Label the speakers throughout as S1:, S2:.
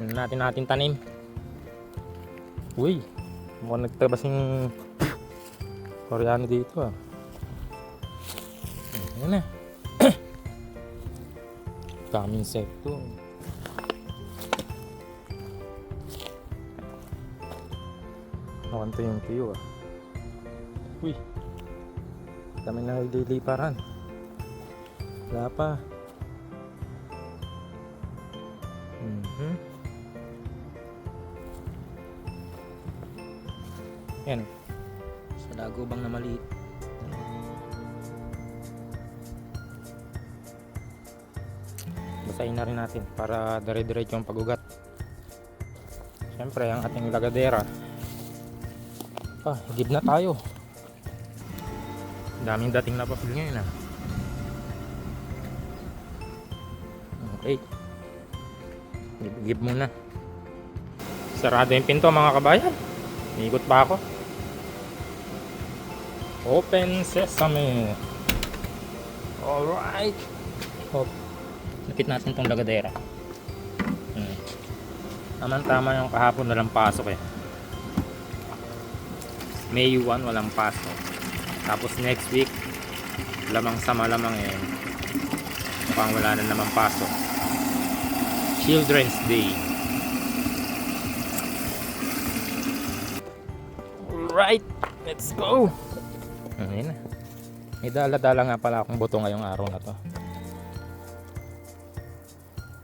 S1: Natin natin tanim. Uy, mukhang nagtabas yung koreano dito ah. Ayan na. Dami insekto. Mukhang to yung tuyo ah. Uy, dami na nagliliparan. Wala pa. Yan. Sa lagubang na maliit. Basahin na rin natin para dire-diretso yung pagugat. Siyempre, ang ating lagadera. Ah, higib na tayo. Daming dating na papel ngayon ah. Okay. Gib muna. Sarado yung pinto mga kabayan. Ikot pa ako. Open sesame. Alright. Hop. Nakit natin tong lagadera. Hmm. Tamang tama yung kahapon walang pasok eh. May 1 walang pasok. Tapos next week lamang sa malamang eh mukhang wala na naman pasok. Children's Day. Alright, let's go! Ayun na. May dala-dala nga pala akong buto ngayong araw na to.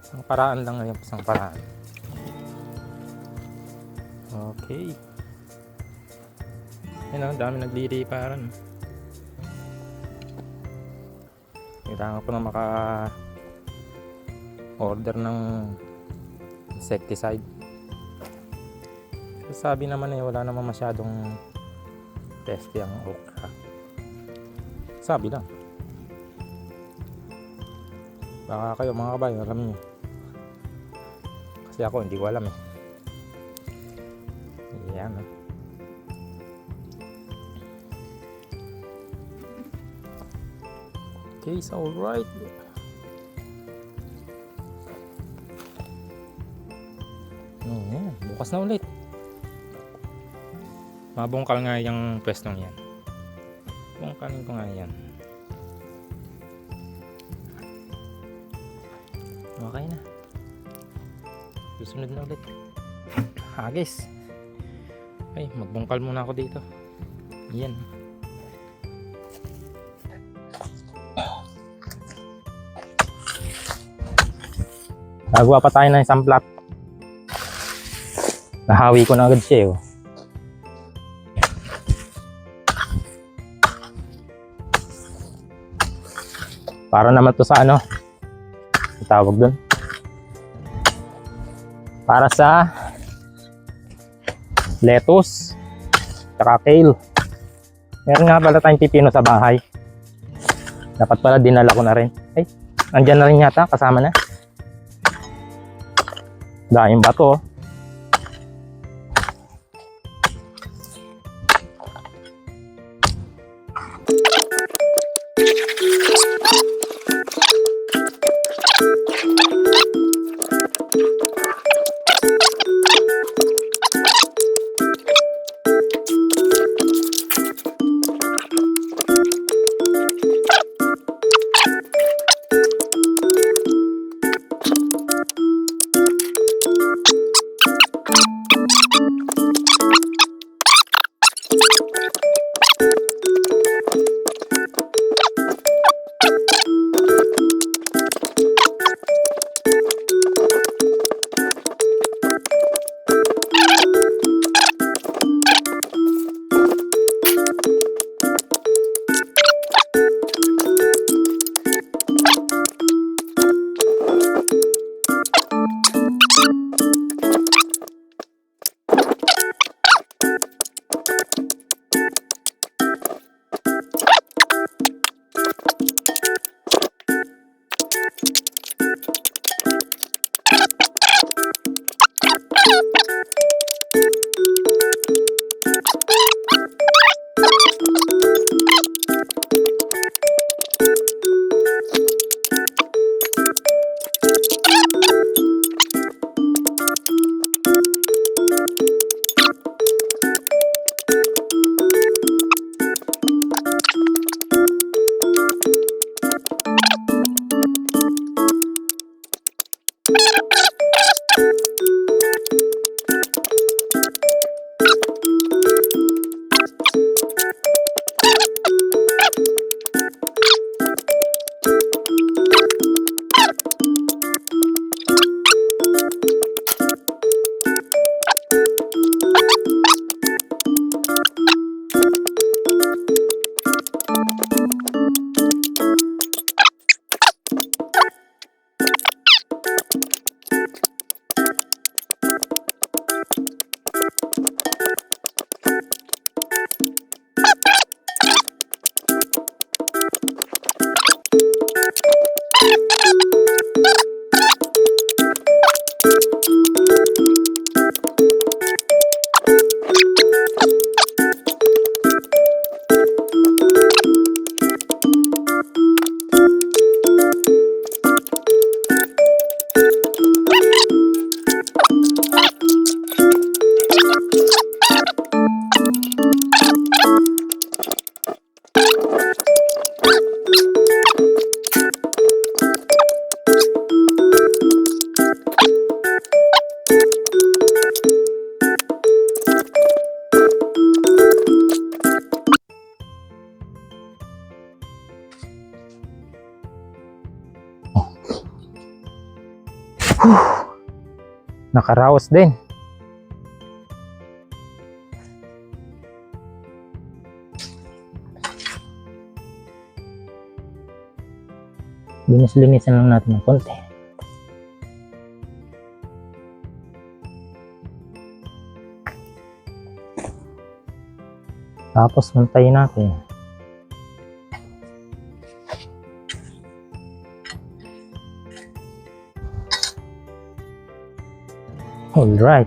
S1: Isang paraan lang ngayon, isang paraan. Okay. Ayun ang dami nagliliparan. Kailangan ko na maka order ng insecticide. Sabi naman eh wala naman masyadong peste ang okra. Sabi lang. Baka kayo mga kabayo alam niyo. Kasi ako hindi ko alam eh. Yan ah. Okay, so alright. Oh, yan. Bukas na ulit. Mabungkal nga yung pwestong yan. Bungkalin ko nga yan. Okay na. Susunod na ulit. Hagis. Ay, magbungkal muna ako dito. Yan. Gagawa pa tayo ng isang plot. Nahawi ko na agad siya eh. oh. Para naman to sa ano? Tawag dun. Para sa lettuce. Tsaka kale. Meron nga pala tayong pipino sa bahay. Dapat pala dinala ko na rin. Ay, andyan na rin yata. Kasama na. Daming bato. Oh. Nakaraos din. Linis-linisan lang natin ng konti. Tapos mantayin natin. Alright.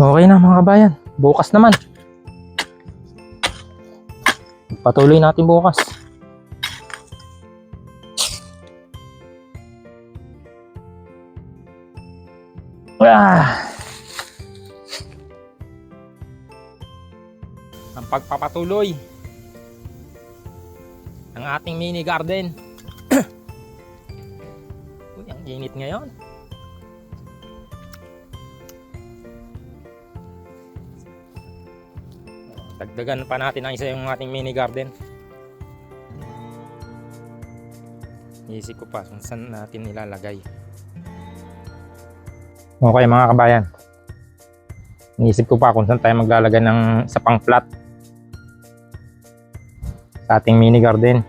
S1: Okay na mga kabayan. Bukas naman. Patuloy natin bukas. Ang pagpapatuloy ng ating mini garden. Uy, ang init ngayon. Dagdagan pa natin ang isa yung ating mini garden. Iisip ko pa kung saan natin nilalagay. Okay mga kabayan. Iniisip ko pa kung saan tayo maglalagay ng isa pang flat ating mini garden.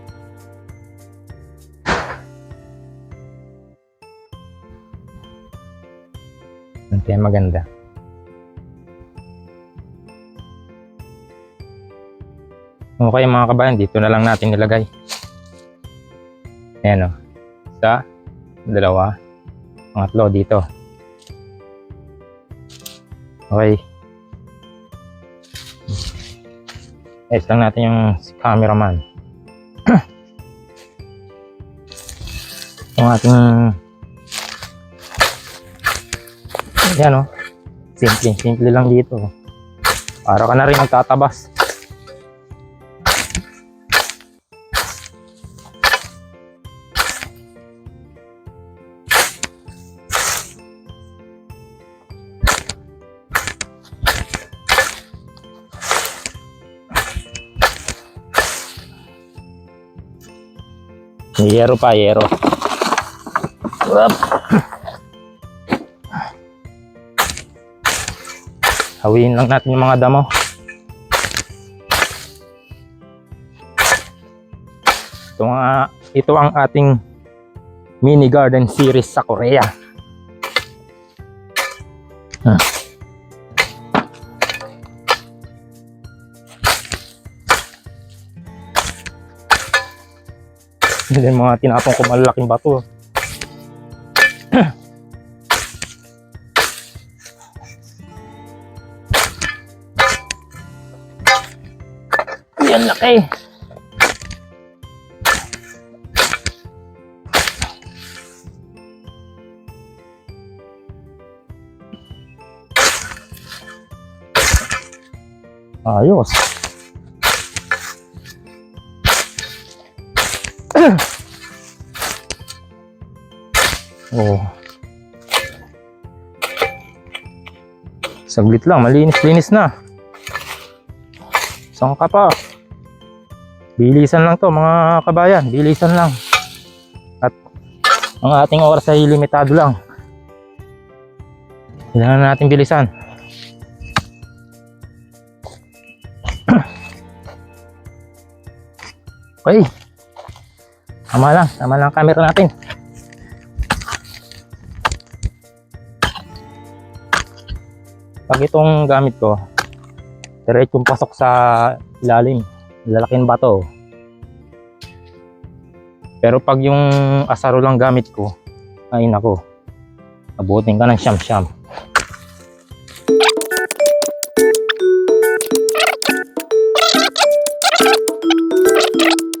S1: Kaya maganda? Okay mga kabayan, dito na lang natin nilagay. Ayan o. Isa, dalawa, pangatlo dito. Okay. Ayos lang natin yung cameraman. yung ating yan o. Simple, simple lang dito. Para ka na rin magtatabas. Yero pa, yero. Up. Hawiin lang natin yung mga damo. Ito, nga, ito ang ating mini garden series sa Korea. Hindi mga tinapong ko malalaking bato. Yan laki. Saglit lang, malinis-linis na. Saan ka pa? Bilisan lang to mga kabayan, bilisan lang. At ang ating oras ay limitado lang. Kailangan natin bilisan. Okay. Tama lang, tama lang ang camera natin. Pag itong gamit ko, diretsong pasok sa ilalim. Lalaking bato. Pero pag yung asaro lang gamit ko, ay nako, abutin ka ng siyam-siyam. Okay.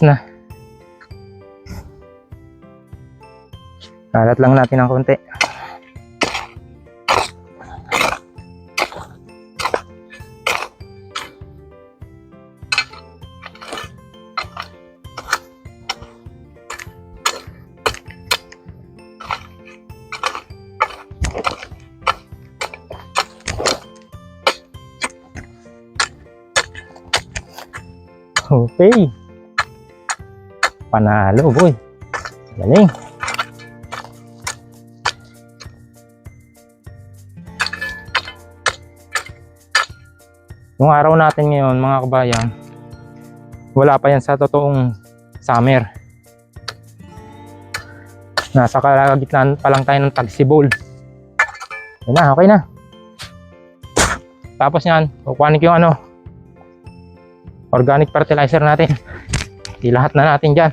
S1: Na. Kalat lang natin ng konti. Okay. Panalo, boy. Galing. Yung araw natin ngayon, mga kabayan, wala pa yan sa totoong summer. Nasa kalagitnaan pa lang tayo ng tagsibol. Yan na, okay na. Tapos yan, kukuhanin ko yung ano, organic fertilizer natin. Ilahat na natin dyan.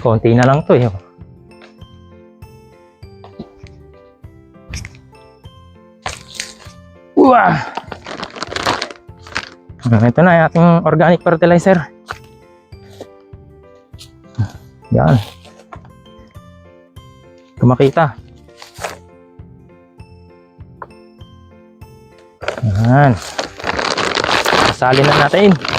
S1: Konti na lang to eh. Uwa! Ito na yung ating organic fertilizer. Yan. Kumakita. Yan. Salin na natin.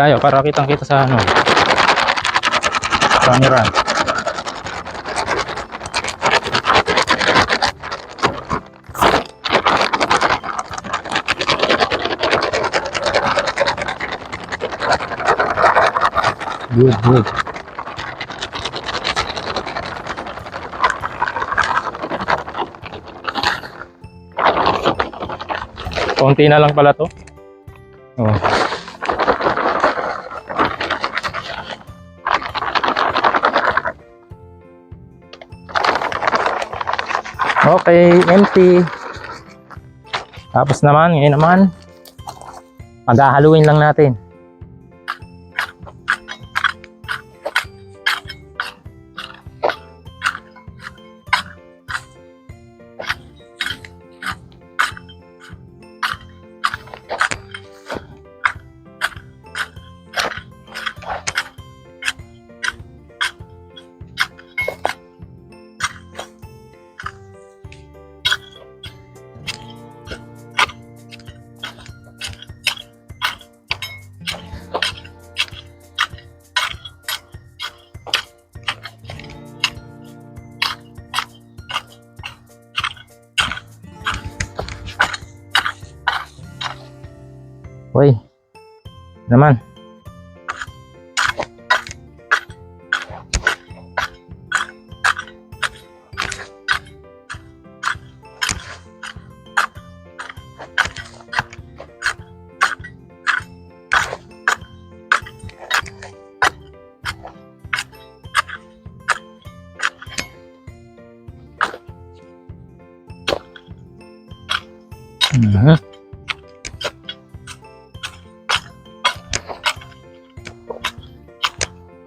S1: Tayo para kitang kita sa ano. Camera. Good, good. Konti na lang pala to. Empty. Tapos naman, ngayon naman, maghahaluin lang natin.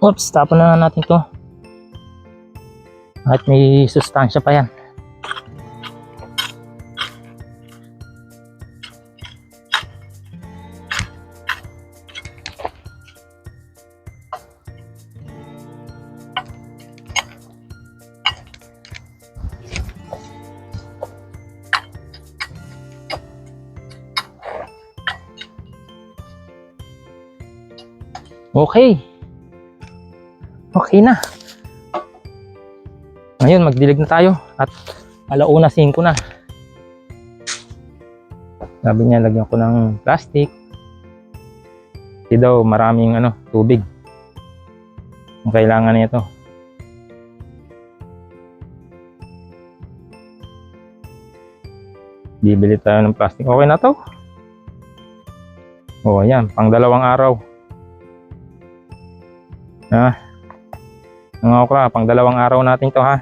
S1: Oops, tapon na natin to. At may sustansya pa yan. Okay. Na. Ngayon, magdilig na tayo at alauna 5 na. Sabi niya, lagyan ko ng plastic. Kasi daw, maraming ano, tubig. Ang kailangan nito. Bibili tayo ng plastic. Okay na to. O, oh, ayan. Pang dalawang araw. Ha? Mga okra, pang dalawang araw natin to ha.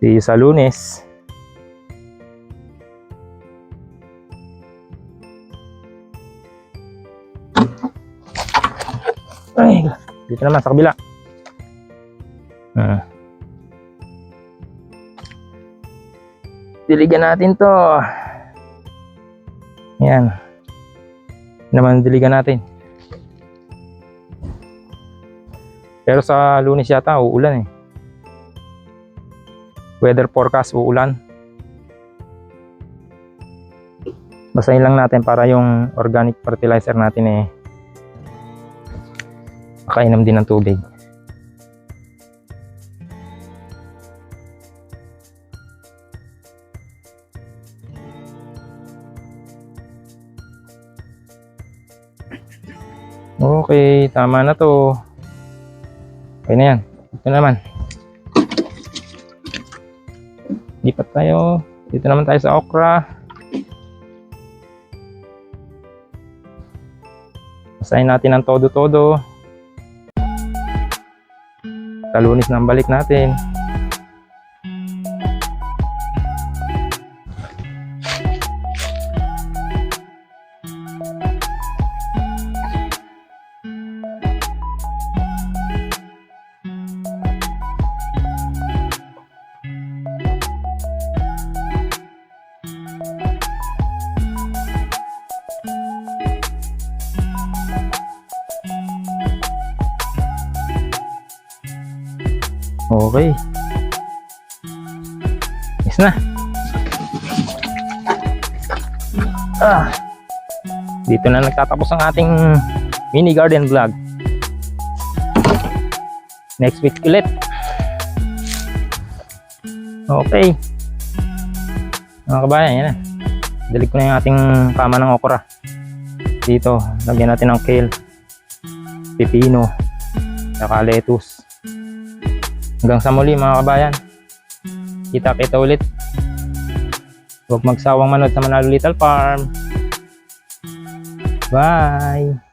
S1: See sa lunes. Ay, dito naman sa kabila. Ah. Diligan natin to. Yan. Naman diligan natin. Pero sa lunes yata, uulan eh. Weather forecast, uulan. Basahin lang natin para yung organic fertilizer natin eh makainom din ng tubig. Okay, tama na to. Okay na yan. Ito naman. Lipat tayo. Dito naman tayo sa okra. Basahin natin ang todo-todo. Sa lunis na ang balik natin. Yes na. Ah. dito na nagtatapos ang ating mini garden vlog. Next week ulit. Okay. Mga kabayan, yan na. Dalig ko na yung ating kama ng okra. Dito, lagyan natin ng kale, pipino, saka lettuce. Hanggang sa muli mga kabayan. Kita-kita ulit. Huwag magsawang manood sa Manalo Little Farm. Bye!